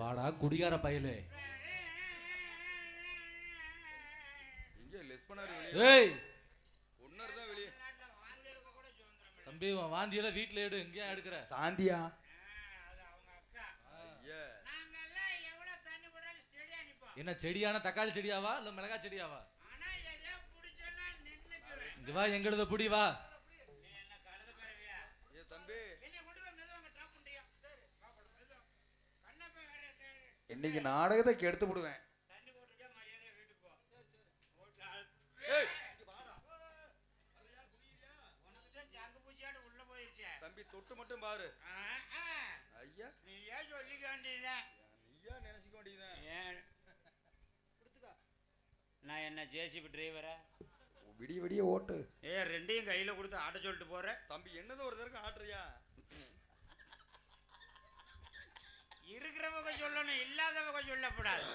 வாடா குடிகார பயலே. ஏய்! தம்பி உன் வாந்தியெல்லாம் வீட்டுல எடு இங்கே எடுக்கிற? சாந்தியா? என்ன செடியான தக்காளி செடியாவா இல்ல மிளகா செடியாவா? இங்க வா எங்களுத புடி வா நீ என்ன கழுத பறவையா ஏ தம்பி என்னை கொண்டு போய் மெதுவாங்க டாப் பண்றியா சரி பாப்போம் மெதுவா கண்ணப்ப வேற டே- இன்னைக்கு நாடகத்தை கெடுத்து விடுவேன். தம்பி தொட்டு மட்டும் பாரு. ஐயா. நீ ஏன் சொல்லிக்க வேண்டியதுதான் ஐயா நினைச்சுக்க வேண்டியதுதான். ஏன் நான் என்ன ஜேசிபி டிரைவரா விடிய விடிய ஓட்டு. ஏ ரெண்டையும் கையில கொடுத்து ஆட்ட சொல்லிட்டு போறேன் தம்பி என்னது ஒரு தடவை ஆட்டுறியா? இருக்கிறவங்க சொல்லணும் இல்லாதவங்க சொல்லக்கூடாது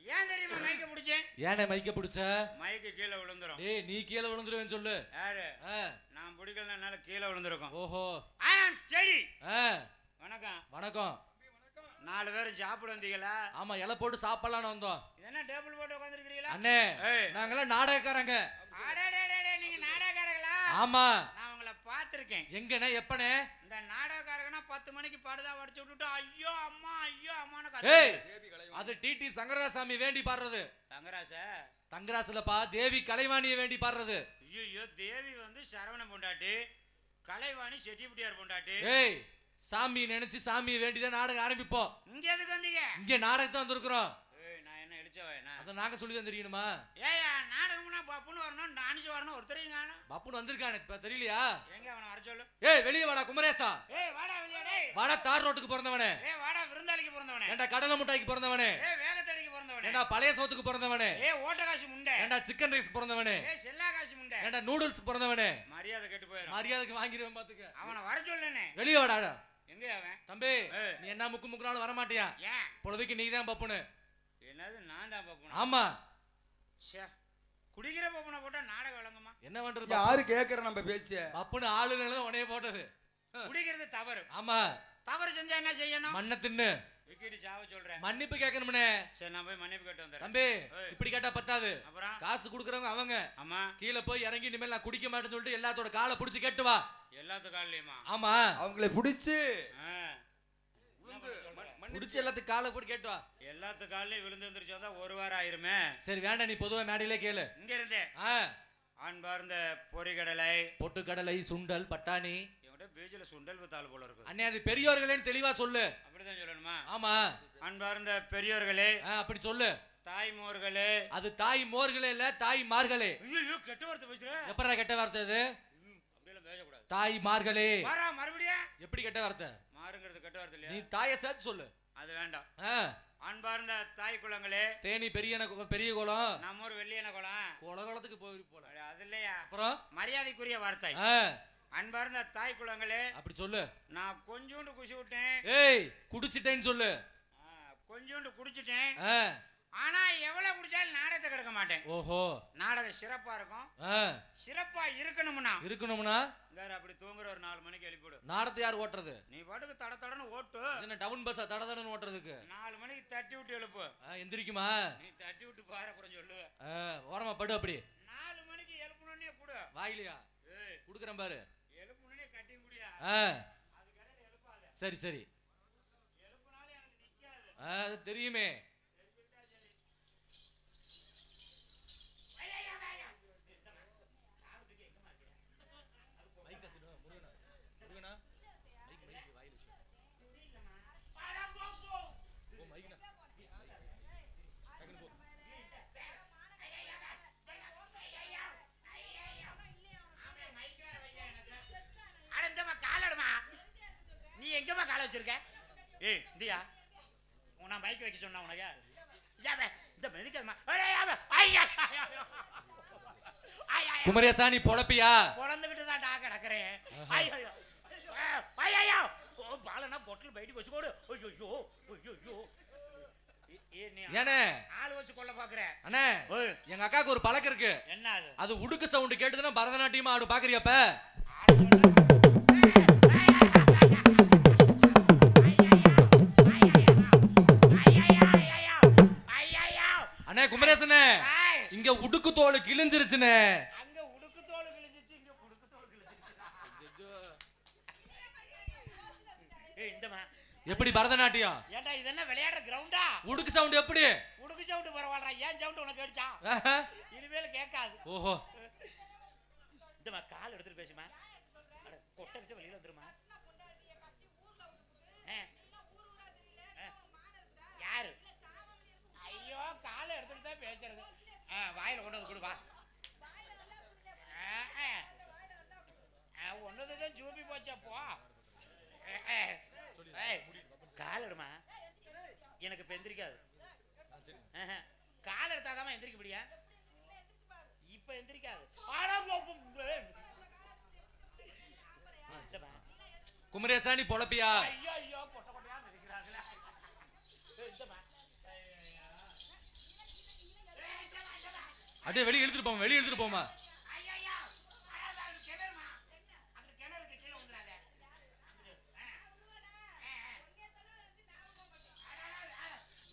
ஏன் தெரியுமா மைக்க பிடிச்சேன் ஏனே மைக்க பிடிச்ச? மைக்கு கீழே விழுந்துரும். டேய் நீ கீழே விழுந்துருவேன்னு சொல்லு. யாரு? நான் பிடிக்கலனால கீழே விழுந்திருக்கோம். ஓஹோ. ஐ ஆம் ஸ்டடி வணக்கம். வணக்கம். நாலு பேரும் சாப்பிட வந்தீங்களா? ஆமா இலை போட்டு சாப்பிடலான்னு வந்தோம். என்ன டேபிள் போட்டு உட்காந்துருக்கீங்களா அண்ணே ஏய். நாங்கெல்லாம் நாடகக்காரங்க. நீங்க நாடகக்காரங்களா ஆமா. பார்த்திருக்கேன். எங்கண்ணே எப்பனே இந்த நாடகக்காரங்கன்னா பத்து மணிக்கு படுதா வடிச்சு விட்டுட்டு ஐயோ அம்மா ஐயோ அம்மான்னு கலை அது டிடி சங்கரதாசாமி வேண்டி பாடுறது. தங்கராசா? தங்கராசுலப்பா தேவி கலைவாணியை வேண்டி பாடுறது. ஐயோ தேவி வந்து சரவண பொண்டாட்டி கலைவாணி செட்டிப்புட்டியார் பொண்டாட்டி. ஏய் சாமி நினைச்சு சாமியை வேண்டிதான் நாடகம் ஆரம்பிப்போம். இங்க எதுக்கு வந்தீங்க? இங்க நாடகத்தை வந்திருக்கிறோம். இழிச்சவனா அதை நாங்க சொல்லி தான் தெரியணுமா? ஏயா நாடகம்னா பப்புன்னு வரணும் டான்ஸ் வரணும் ஒருத்தரையும் காணும். பப்புன்னு வந்திருக்கானே இப்ப தெரியலையா? எங்க அவனை வர சொல்லு. ஏய் வெளியே வாடா குமரேசா. ஏய் வாடா வெளியே டேய். வாடா தார் ரோட்டுக்கு பிறந்தவனே. ஏய் வாடா விருந்தாளிக்கு பிறந்தவனே. ஏண்டா கடலை முட்டாய்க்கு பிறந்தவனே. ஏய் வேகத்தடிக்கு பிறந்தவனே. ஏண்டா பழைய சோத்துக்கு பிறந்தவனே. ஏய் ஓட்டகாசி முண்டை. ஏண்டா சிக்கன் ரைஸ் பிறந்தவனே. ஏய் செல்லா காசி முண்டை. ஏண்டா நூடுல்ஸ் பிறந்தவனே. மரியாதை கெட்டு போயிடும் மரியாதைக்கு வாங்கிடுவேன் பாத்துக்க. அவனை வர சொல்லுனே. வெளியே வாடா எங்க அவன்? தம்பி. நீ என்ன முக்கு முக்குனாலும் வர மாட்டியா பொழுதுக்கு நீ தான் பப்புனு என்னது நான் தான் பாப்பணும் ஆமா. ச்சே குடிக்கிற பப்பனை போட்டா நாடகம் விளங்குமா? என்ன பண்றது யாரு கேக்குற நம்ம பேச்ச? பப்புனு ஆளுநர் உனைய போட்டது. குடிக்கிறது தவறு. ஆமா. தவறு செஞ்சா என்ன செய்யணும்? மண்ணை தின்னு. விக்கிட்டு சாவ சொல்றேன். மன்னிப்பு கேட்கணும்னே. சரி நான் போய் மன்னிப்பு கேட்டு வந்துடுறேன். தம்பி. இப்படி கேட்டா பத்தாது. அப்புறம்? காசு கொடுக்குறவங்க அவங்க. ஆமா. கீழே போய் இறங்கி இனிமேல் நான் குடிக்க மாட்டேன்னு சொல்லிட்டு எல்லாத்தோட காலை பிடிச்சி கேட்டு வா. எல்லாத்து காலிலையுமா? ஆமா. அவங்களை பிடிச்சு. பிடிச்சி எல்லாத்துக்கும் காலை போட்டு கேட்டு வா. எல்லாத்து காலிலையும் விழுந்து வந்துருச்சு வந்தா ஒரு வாரம் ஆயிருமே? சரி வேண்டாம் நீ பொதுவா மேடையிலே கேளு. இங்க இருந்தே. ஆ. அன்பார்ந்த பொறிகடலை. பொட்டுக்கடலை சுண்டல் பட்டாணி. பீச்சில் சுண்டல் வித்தாள் போல இருக்கு. அண்ணே அது பெரியோர்களேன்னு தெளிவா சொல்லு. அப்படிதான் சொல்லணுமா? ஆமா. அன்பார்ந்த பெரியோர்களே. ஆ, அப்படி சொல்லு. தாய்மோர்களே. அது தாய் மோர்களே இல்ல தாய் மார்களே ஐயோ கெட்ட வார்த்தை பேசுற? எப்படா கெட்ட வார்த்தை அது? தாய் மார்களே வாரா மறுபடியும். எப்படி கெட்ட வார்த்தை? மாறுங்கிறது கெட்ட வார்த்தை நீ இல்லையா தாயை சேர்த்து சொல்லு. அது வேண்டாம். அன்பார்ந்த தாய் குளங்களே தேனி பெரிய பெரிய குளம். நம்ம ஊர் வெள்ளியன குளம். குளகுளத்துக்கு போய் போல. அது இல்லையா? அப்புறம்? மரியாதைக்குரிய வார்த்தை. அன்பார்ந்த தாய் குளங்களே அப்படி சொல்லு. நான் கொஞ்சோண்டு குசி விட்டேன். ஏய் குடிச்சிட்டேன்னு சொல்லு. கொஞ்சோண்டு குடிச்சிட்டேன். ஆனா எவ்வளவு குடிச்சாலும் நாடகத்தை கெடுக்க மாட்டேன். ஓஹோ. நாடகம் சிறப்பா இருக்கும். சிறப்பா இருக்கணும்னா. இருக்கணும்னா? வேற அப்படி தூங்குற ஒரு நாலு மணிக்கு எழுப்பிடு நாடத்தை யார் ஓட்டுறது? நீ பாட்டுக்கு தட தடன்னு ஓட்டு. என்ன டவுன் பஸ்ஸா தட தடன்னு ஓட்டுறதுக்கு? நாலு மணிக்கு தட்டி விட்டு எழுப்பு. எந்திரிக்குமா? நீ தட்டி விட்டு பாரு அப்புறம் சொல்லு. ஓரமா படு அப்படி. நாலு மணிக்கு எழுப்பணுன்னே கொடு. வாயிலையா? குடுக்குறேன் பாரு. எழுப்பணுன்னே கட்டி குடியா? சரி சரி. தெரியுமே. ஏய் இந்தியா நான் பைக் வைக்க சொன்னா உனக்கு இந்த மெதிக்கமா குமரேசா நீ பொழப்பியா பொழந்துகிட்டு தான் டா கிடக்குறேன். ஐயோ ஐயோ. பாலனா பொட்டில் பயிட்டு வச்சு போடு. ஐயோ ஐயோ ஏனே? ஆள் வச்சு கொல்ல பாக்குற. அண்ணே எங்க அக்காக்கு ஒரு பழக்கம் இருக்கு. என்ன அது உடுக்கு சவுண்ட் கேட்டுதுன்னா பரதநாட்டியமா ஆடு பாக்குறியப்ப? இந்தமா எப்படி பரதநாட்டியம்? ஏன்டா இது என்ன விளையாடுற கிரவுண்டா? உடுக்கு சவுண்ட் எப்படி? உடுக்கு சவுண்ட் பரவாயில்ல ஏன் சவுண்ட் உனக்கு அடிச்சா? ஆஹா. இனிமேல் கேட்காது. ஓஹோ. இந்தமா கால் எடுத்துட்டு பேசுமா? கொட்டை விட்டு வெளியில வந்துருமா ஆ. ஆ. யாரு ஐயோ காலை எடுத்துட்டு தான் பேசுறது ஆ, வாயில கொண்டு வந்து கொடுப்பா ஒன்னது தான் ஜூபி போச்சா போ கால் எடுமா எனக்கு இப்ப எந்திரிக்காது ஆஹா. கால் எடுத்தாதான் எந்திரிக்க முடியா இப்ப எந்திரிக்காது ஆனா போ- போ- போ- இந்தமா. குமரேசா நீ பொழப்பியா. அப்படியே வெளியே இழுத்துட்டு போமா வெளியே இழுத்துட்டு போமா அது.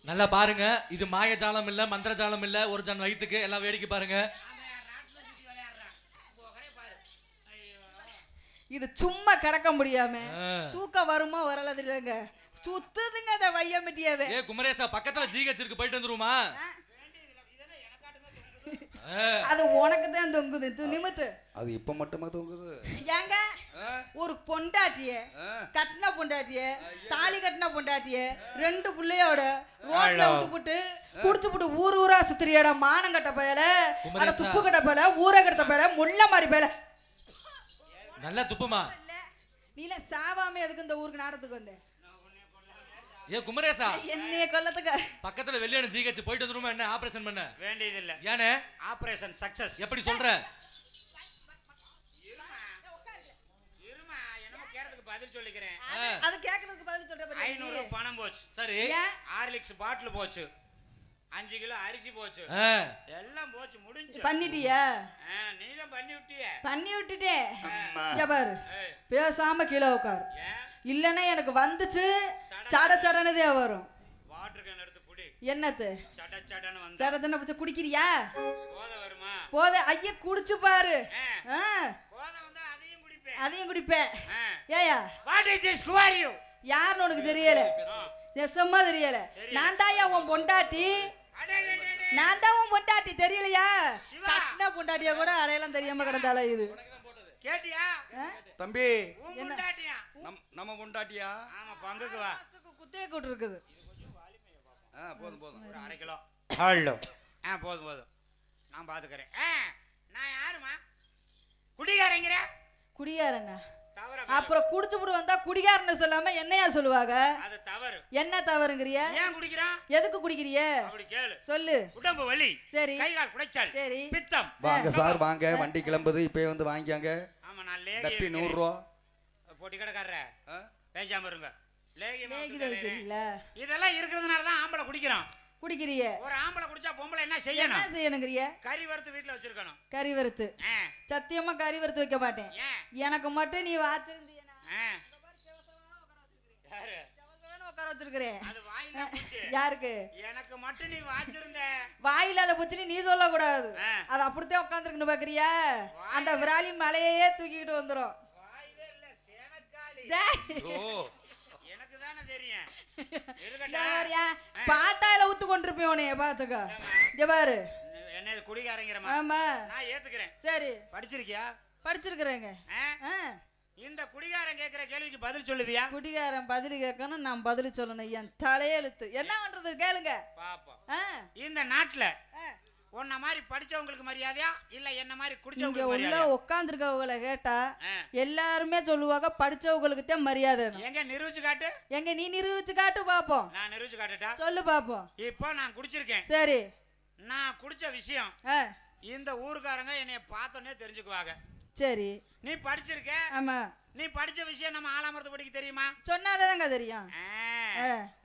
நல்லா பாருங்க இது மாயஜாலம் இல்ல மந்திரஜாலம் இல்ல ஒரு ஜன் வயித்துக்கு எல்லாம் வேடிக்கை பாருங்க இது சும்மா கிடக்க முடியாம. தூக்கம் வருமா வரலது இல்லைங்க சுத்துதுங்க அந்த வையமிட்டியாவே ஏ குமரேசா பக்கத்துல ஜிஹெச் இருக்கு போயிட்டு வந்துருமா. அது உனக்கு தான் தொங்குது து நிமித்து அது இப்ப மட்டுமா தூங்குது ஏங்க? ஒரு பொண்டாட்டிய? கட்டின பொண்டாட்டிய தாலி கட்டின பொண்டாட்டிய ரெண்டு புள்ளையோட ரோட்ல ஹலோ. விட்டு புட்டு குடிச்சு புட்டு ஊர் ஊரா சுத்திரியாடா மானம் கட்ட பயல அட. துப்பு கட்ட பயல ஊரை கட்ட பயல முள்ள மாதிரி பயல நல்லா துப்புமா? நீல சாவாம எதுக்கு இந்த ஊருக்கு நாடத்துக்கு வந்தேன் ஏ குமரேசா. என்னைய கொல்லத்துக்கு. பக்கத்துல வெளியான ஜிஹெச் போயிட்டு வந்துருமா என்ன? ஆபரேஷன் பண்ண. வேண்டியதில்லை. ஏனே? ஆபரேஷன் சக்சஸ் எப்படி சொல்ற? பதில் சொல்லிக்கிறேன். அது கேக்குறதுக்கு பதில் சொல்ற ஐநூறு பணம் போச்சு. சரி. ஹார்லிக்ஸ் பாட்டில் போச்சு. அஞ்சு கிலோ அரிசி போச்சு. எல்லாம் போச்சு முடிஞ்சு. பண்ணிட்டியா? நீ தான் பண்ணி விட்டிய பண்ணி விட்டுட்டே. அம்மா. இங்க பாரு. பேசாம கீழே உட்காரு இல்லைன்னா எனக்கு வந்துச்சு. சட சடனதே வரும். வாட்டர் கேன் எடுத்து குடி. என்னத்து சட சடன்னு வந்த. சட சடன பிடிச்ச குடிக்கிறியா? போத வருமா? போத ஐய குடிச்சு பாரு. அதையும் குடிப்பேன். அதையும் குடிப்பேன். ஆ. ஏயா? What is this who're you யாருன்னு உனக்கு தெரியல. நெசமா தெரியல. நான் தாயா உன் பொண்டாட்டி. நான் தான் உன் பொண்டாட்டி தெரியலையா. கட்டின பொண்டாட்டியா கூட அடையாளம் தெரியாம கிடந்தால இது. கேட்டியா? தம்பி. நம்ம பொண்டாட்டியா? ஆமா பங்குக்கு வா. குத்தைய கூட்டு இருக்குது ஆ போதும் போதும். ஒரு அரை கிலோ. ஹலோ. ஆ போதும் போதும். நான் பாத்துக்கிறேன். ஆ நான் யாருமா குடிகாரங்கிற? குடிகாரண்ணா அப்புறம் குடிச்சு புடு வந்தா குடிகாரன்னு சொல்லாம என்னையா சொல்லுவாங்க? அது தவறு. என்ன தவறுங்கிறிய? ஏன் குடிக்கிறான் எதுக்கு குடிக்கிறிய? அப்படி கேளு. சொல்லு. உடம்பு வலி. சரி. கை கால் குடைச்சல். சரி. பித்தம். வாங்க சார் வாங்க. வண்டி கிளம்புது. இப்பயே வந்து வாங்கிக்காங்க ஆமா நான் லேகி டப்பி வைக்கிறேன். நூறுரூவா. பொட்டி கடைக்காரர? பேசாம இருங்க. லேகி இதெல்லாம் இருக்கிறதுனால தான் ஆம்பளை குடிக்கிறான். குடிக்கிறிய? ஒரு ஆம்பளை குடிச்சா பொம்பளை என்ன என்ன செய்யணும் செய்யணுங்கிறிய? கறி வறுத்து வீட்டுல வச்சிருக்கணும். கறி வறுத்து. சத்தியமா கறி வறுத்து வைக்க மாட்டேன். எனக்கு மட்டும் நீ வாச்சிருந்தீனா உட்கார வச்சிருக்கிறேன் பூச்சி. யாருக்கு? எனக்கு மட்டும் நீ வாச்சிருந்த. வாயில அதை புச்சுன்னு நீ சொல்லக்கூடாது. ஆ. அது அப்படித்தான் உட்காந்துருக்குன்னு பாக்குறியா? அந்த விராலி மலையே தூக்கிக்கிட்டு எனக்கு தானே தெரியும்? பாட்டாயில ஊத்து கொண்டிருப்பேன் உனைய பாத்துக்க இங்க பாரு. என்ன இது குடிகாரங்கிறமா ஆமா. நான் ஏத்துக்கிறேன். சரி. படிச்சிருக்கியா? படிச்சிருக்கிறேங்க. இந்த குடிகாரன் கேக்குற கேள்விக்கு பதில் சொல்லுவியா? குடிகாரன் பதில் கேட்கணும் நான் பதில் சொல்லணும். என் தலையெழுத்து. என்ன பண்றது? கேளுங்க. பாப்போம். இந்த நாட்டுல. உன்ன மாதிரி படிச்சவங்களுக்கு மரியாதையா? இல்ல என்ன மாதிரி இங்க குடிச்சவங்களுக்கு உள்ள உட்காந்துருக்கவங்களை கேட்டா. எல்லாருமே சொல்லுவாங்க படிச்சவங்களுக்கு தான் மரியாதை எங்க நிரூபிச்சு காட்டு? எங்க நீ நிரூபிச்சு காட்டு பாப்போம். நான் நிரூபிச்சு காட்டுட்டா? சொல்லு பாப்போம். இப்போ நான் குடிச்சிருக்கேன். சரி. நான் குடிச்ச விஷயம் இந்த ஊருக்காரங்க என்னைய பார்த்தோன்னே தெரிஞ்சுக்குவாங்க. சரி. நீ படிச்சிருக்க? ஆமா. நீ படிச்ச விஷயம் நம்ம ஆலாமரத்து படிக்க தெரியுமா? சொன்னாதாங்க தெரியும்.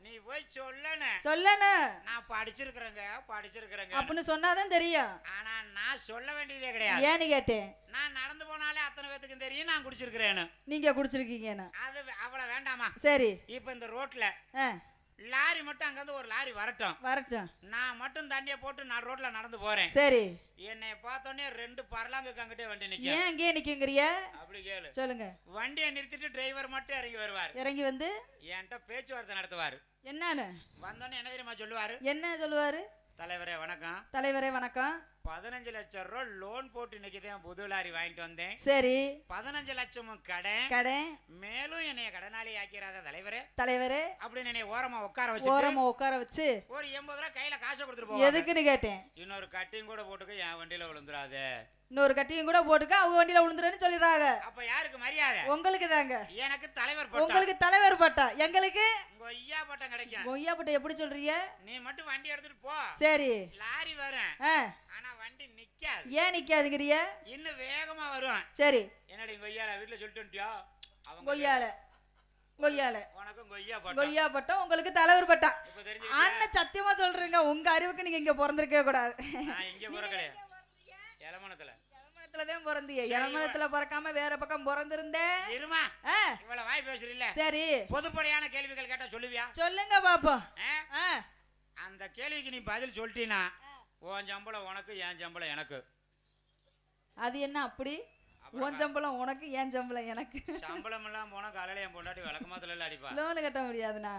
நீ போய் சொல்லணும் சொல்லணும் நான் படிச்சிருக்கிறேங்க படிச்சிருக்கிறேங்க. அப்படின்னு சொன்னாதான் தெரியும். ஆனா நான் சொல்ல வேண்டியதே கிடையாது. ஏன்னு கேட்டேன்? நான் நடந்து போனாலே அத்தனை பேத்துக்கும் தெரியும் நான் குடிச்சிருக்கிறேன்னு. நீங்க குடிச்சிருக்கீங்கன்னு. அது அவ்வளவு வேண்டாமா? சரி. இப்ப இந்த ரோட்ல லாரி மட்டும் அங்கிருந்து ஒரு லாரி வரட்டும். வரட்டும். நான் மட்டும் தண்ணியை போட்டு நான் ரோட்ல நடந்து போறேன். சரி. என்னை பார்த்தோன்னே ரெண்டு பரலாங்குக்கு அங்கிட்டே வண்டி நிக்க ஏன் அங்கேயே நிக்குங்கிறிய? அப்படி கேளு. சொல்லுங்க. வண்டியை நிறுத்திட்டு டிரைவர் மட்டும் இறங்கி வருவார். இறங்கி வந்து? என்கிட்ட பேச்சுவார்த்தை நடத்துவார். என்னன்னு? வந்தோடனே என்ன தெரியுமா சொல்லுவாரு? என்ன சொல்லுவாரு? தலைவரே வணக்கம். தலைவரே வணக்கம். பதினஞ்சு லட்சம் ரூபா லோன் போட்டு இன்னைக்கு தான் புது லாரி வாங்கிட்டு வந்தேன். சரி. பதினஞ்சு லட்சமும் கடன். கடை மேலும் என்னைய கடனாளி ஆக்கிறாத தலைவரே. தலைவரே. அப்படின்னு என்னைய ஓரமா உட்கார வச்சு ஓரமா உட்கார வச்சு ஒரு எண்பது ரூபா கையில காசை கொடுத்துட்டு போவாங்க. எதுக்குன்னு கேட்டேன். இன்னொரு கட்டிங் கூட போட்டுக்க என் வண்டியில விழுந்துடாத இன்னொரு கட்டியும் கூட போட்டுக்க அவங்க வண்டியில விழுந்துருன்னு சொல்லிடுறாங்க. அப்ப யாருக்கு மரியாதை? உங்களுக்கு தாங்க. எனக்கு தலைவர் போட்டா. உங்களுக்கு தலைவர் பட்டா. எங்களுக்கு? ஐயா பட்டம் கிடைக்கும். கொய்யா பட்டை எப்படி சொல்றீங்க? நீ மட்டும் வண்டி எடுத்துட்டு போ. சரி. லாரி வரேன். ஆனா வண்டி நிக்காது. ஏன் நிக்காதுங்கிறிய? இன்னும் வேகமா வருவான். சரி. என்னடி கொய்யால வீட்டுல சொல்லிட்டு? அவங்க கொய்யால கொய்யால உனக்கும் கொய்யா பட்டம். கொய்யா பட்டம் உங்களுக்கு தலைவர் பட்டா அண்ணன் சத்தியமா சொல்றீங்க உங்க அறிவுக்கு நீங்க இங்க பிறந்திருக்கவே கூடாது. இங்க பிறக்கல இளமணத்துல இளமணத்துலதான் பிறந்தீங்க? இளமணத்துல பிறக்காம வேற பக்கம் பிறந்திருந்தேன் இருமா இவ்வளவு வாய் பேசுறீல்ல? சரி. பொதுப்படையான கேள்விகள் கேட்டா சொல்லுவியா? சொல்லுங்க பாப்போம். அந்த கேள்விக்கு நீ பதில் சொல்லிட்டீனா? உன் சம்பளம் உனக்கு என் சம்பளம் எனக்கு. அது என்ன அப்படி? உன் சம்பளம் உனக்கு ஏன் சம்பளம் எனக்கு. சம்பளம் எல்லாம் போனா காலையில என் பொண்டாட்டி விளக்கமாத்துல எல்லாம் அடிப்பா. லோனு கட்ட முடியாதுண்ணா.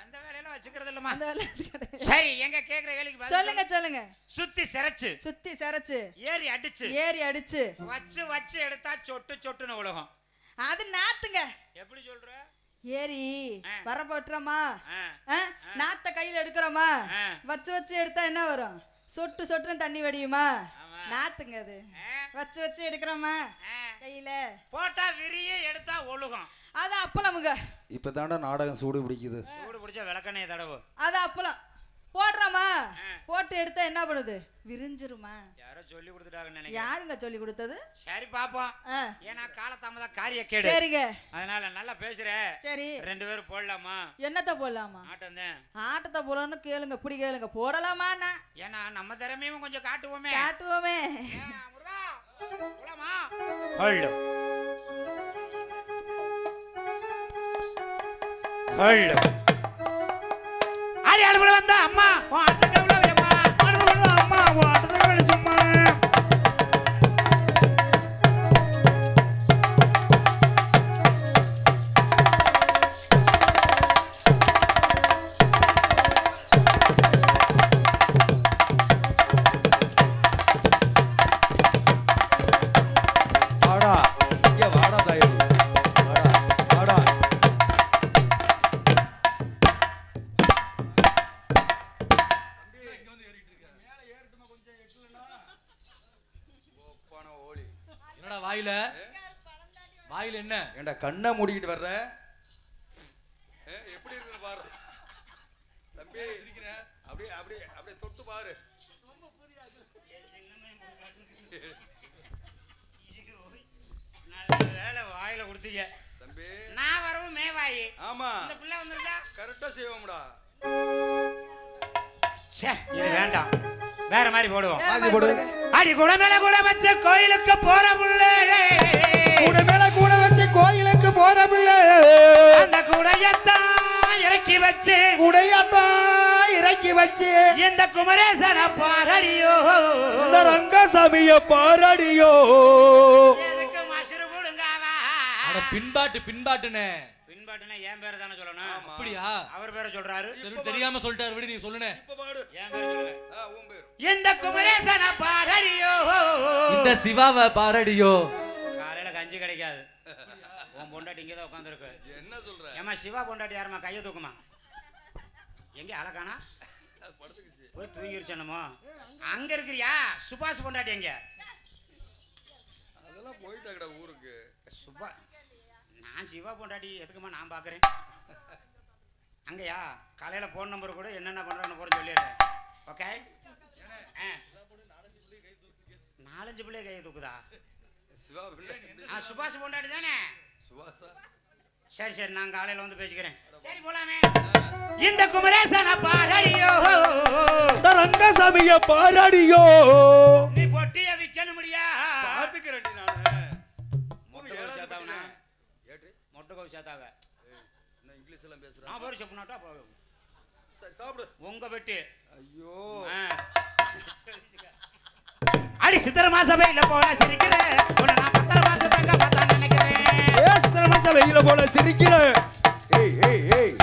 அந்த வேலையெல்லாம் வச்சுக்கிறது இல்லம்மா. அந்த கிடையாது. சரி எங்க கேக்குற கேள்விக்கு சொல்லுங்க சொல்லு. சொல்லுங்க. சுத்தி சிரைச்சு. சுத்தி சரைச்சு. ஏறி அடிச்சு. ஏறி அடிச்சு. வச்சு வச்சு எடுத்தா சொட்டு சொட்டுன்னு உலகம். அது நாத்துங்க. எப்படி சொல்ற? ஏறி ஆ. வரப்போட்டுறோமா? ஆ, நாத்த கையில எடுக்கிறோமா. வச்சு வச்சு எடுத்தா என்ன வரும்? சொட்டு சொட்டுன்னு தண்ணி வடியுமா. நாத்துங்க அது. வச்சு வச்சு எடுக்கிறோமா. கையில. போட்டா விரிய எடுத்தா ஒழுகும். அது அப்பளமுங்க இப்போ தாண்டா நாடகம் சூடு பிடிக்குது. சூடு பிடிச்ச விளக்கெண்ணெய் தடவு. அது அப்பளம். போடுறோமா. போட்டு எடுத்தா என்ன பண்ணுது? விரிஞ்சிருமா. யாரோ சொல்லி கொடுத்துட்டாங்கன்னு நினைக்கிறேன். யாருங்க சொல்லி கொடுத்தது? சரி பாப்போம். ஏன்னா காலதாமதம் காரிய கேடு சரிங்க. அதனால நல்லா பேசுற. சரி. ரெண்டு பேரும் போடலாமா? என்னத்த போடலாமா? ஆட்டம் தான் ஆட்டத்தை போடலாம்னு கேளுங்க இப்படி கேளுங்க. போடலாமாண்ணா. ஏன்னா நம்ம திறமையும் கொஞ்சம் காட்டுவோமே. காட்டுவோமே. முருகா, போலாமா? ஹல்லு. ஹல்லு. வந்தா அம்மா உன் அடுத்த கண்ணை மூடிக்கிட்டு வர்ற. ஏ, எப்படி இருக்குது பாரு. தம்பி அப்படியே அப்படியே அப்படியே தொட்டு பாரு. நல்ல வேலை வாயில கொடுத்தீங்க தம்பி. நான் வரவும் மேவாயி ஆமா. இந்த பிள்ளை வந்திருந்தா கரெக்டா செய்வோம்டா. ச்சே இது வேண்டாம். வேற மாதிரி போடுவோம். போடு. அடி கூட மேல கூட வச்ச கோயிலுக்கு போற புள்ளே கூட மேல கூட வச்சு கோயிலுக்கு போற பிள்ளை. அந்த குடையத்தான் இறக்கி வச்சு குடையத்தான் இறக்கி வச்சு இந்த குமரேசன பாரடியோ. இந்த ரங்கசாமிய பாரடியோ. பின்பாட்டு பின்பாட்டுனே. பின்பாட்டுனா என் பேரை தானே சொல்லணும்? அப்படியா? அவர் பேரை சொல்றாரு. சரி தெரியாம சொல்லிட்டாரு விடு நீ சொல்லுனே. என் பேரை இந்த குமரேசன பாரடியோ. இந்த சிவாவை பாரடியோ. காலையில கஞ்சி கிடைக்காது. உன் பொண்டாட்டி இங்கே தான் உட்காந்துருக்கு என்ன சொல்ற? ஏமா சிவா பொண்டாட்டி யாரும்மா? கையை தூக்குமா? எங்க அழகானா? போய் தூங்கிருச்சு என்னமோ. அங்க இருக்கிறியா? சுபாஷ் பொண்டாட்டி எங்க? அதெல்லாம் போயிட்டாங்கடா ஊருக்கு. சுபா நான் சிவா பொண்டாட்டி எதுக்குமா நான் பார்க்குறேன் அங்கயா? காலையில் ஃபோன் நம்பர் கூட என்னென்ன பண்ணுறான்னு போகிற சொல்லிடுறேன் ஓகே ஆ. நாலஞ்சு பிள்ளைய கையை தூக்குதா? சிவா பிள்ளை. ஆ சுபாஷ் பொண்டாட்டி தானே? சரி சரி நான் காலையில் வந்து பேசிக்கிறேன். சரி போலாமே. இந்த குமரேசன பாராடியோ. தரங்க சமய பாராடியோ. நீ பொட்டிய விக்கணும் முடியா பாத்துக்கிறேன் நான் மொட்டைக்கோவி சேத்தாவ இங்கிலீஷ் எல்லாம் பேசுறேன் நான் போரிச்சு பண்ணாட்டா போவேன் சரி சாப்பிடு. உங்க வெட்டி. ஐயோ. அடி சித்திரமா சபையில போல சிரிக்கிற உன்னை நான் பத்திர பார்த்து தங்க பார்த்தா நினைக்கிறேன் ஏ சித்திரமாச வெயில போல சிரிக்கிற ஏய் ஏய் ஏய்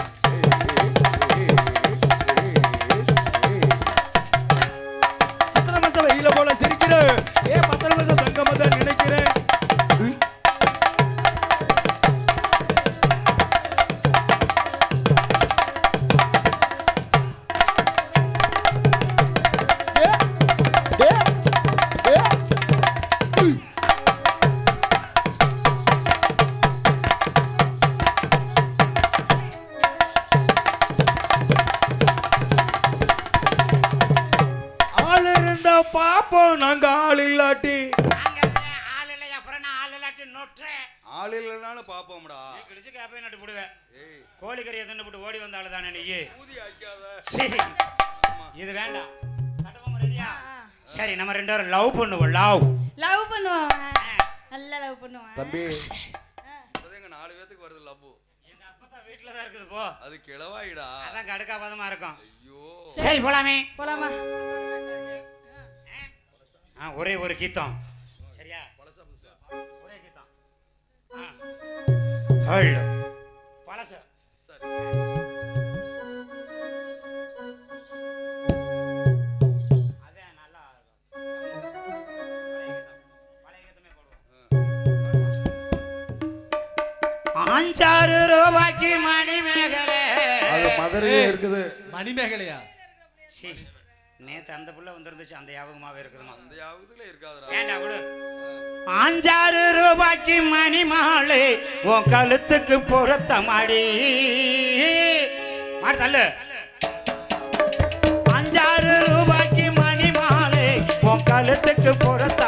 பாப்போம் நாங்க ஆள் இல்லாட்டி? ஆள் இல்லையா அப்புறம் நான் ஆள் இல்லாட்டி நொட்டுறேன் ஆள் இல்லைனாலும் பாப்போம்டா. நீ கிழிச்சு கேப்பே நட்டு போடுவேன் ஏய். கோழிக்கறியை தின்னு போட்டு ஓடி வந்த ஆளு தானே நீ? சரி இது வேண்டாம். சரி நம்ம ரெண்டு பேரும் லவ் பண்ணுவோம் லவ் லவ் பண்ணுவான் நல்லா லவ் பண்ணுவான் தம்பி. இப்போதான் நாலு பேத்துக்கு வருது லவ்வு எங்க அப்பா தான் வீட்டுல தான் இருக்குது போ. அது கிளவாயிடா அதான் கடுக்கா பதமா இருக்கும். ஐயோ. சரி போலாமே. போலாமா? ஆ ஒரே ஒரு கீதம். சரியா? ஒரே கீதம். பழச. அஞ்சாறு ரூபாய்க்கு மணிமேகலை. மதுரையே இருக்குது. மணிமேகலையா? சரி நேத்து அந்த புள்ள வந்திருந்துச்சு அந்த ஞாபகமாவே இருக்குதுமா அந்த யாவதுல இருக்காதுடா. ஏண்டா விடு அஞ்சாறு ரூபாய்க்கு மணி மாலை உன் கழுத்துக்கு பொருத்த மாடி மாடு தள்ளு. அஞ்சாறு ரூபாய்க்கு மணி மாலை உன் கழுத்துக்கு பொருத்த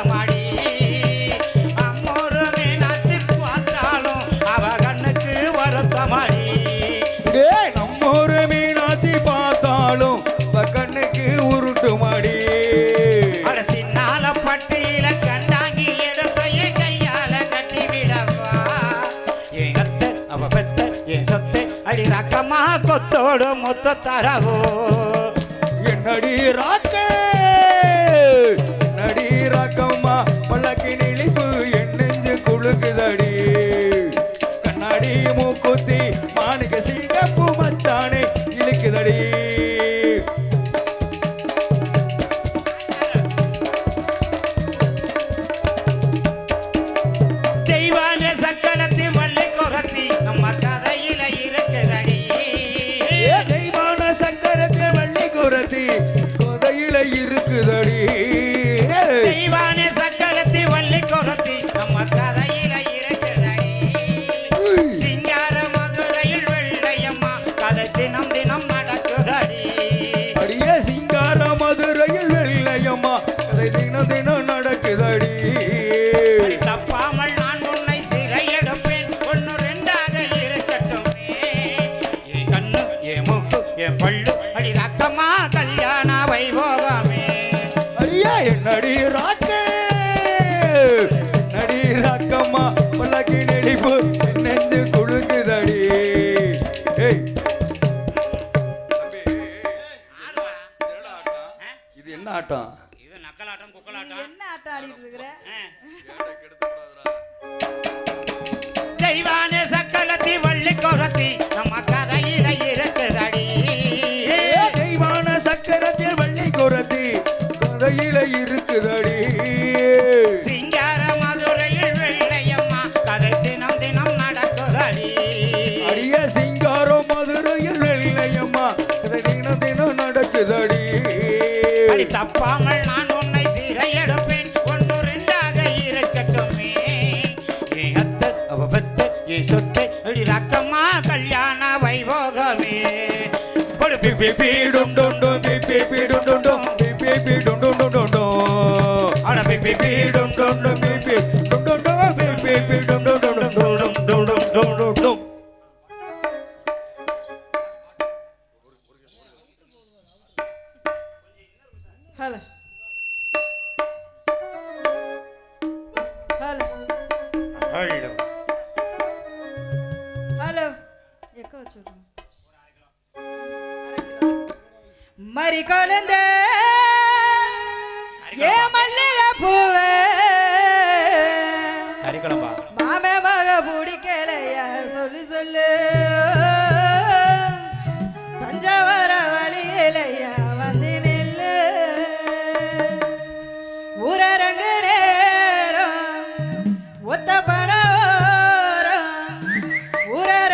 கொத்தோடு மொத்த தரவோ என்னடி ராக்க இருக்குதடி சிங்கார மதுரையில் வெள்ளையம்மா கதை தினம் தினம் நடக்குதடி அடிய சிங்காரம் மதுரையில் வெள்ளையம்மா கதை தினம் தினம் நடக்குதடி அடி தப்பாமல் நான் உன்னை சிறையெடுப்பேன். ஒன்று ரெண்டாக இருக்கட்டுமே என் அத்தை அவ பெத்த என் சொத்தை அடி ரக்கம்மா கல்யாண வைபோகமே. கொடு பி பி பி டும். What.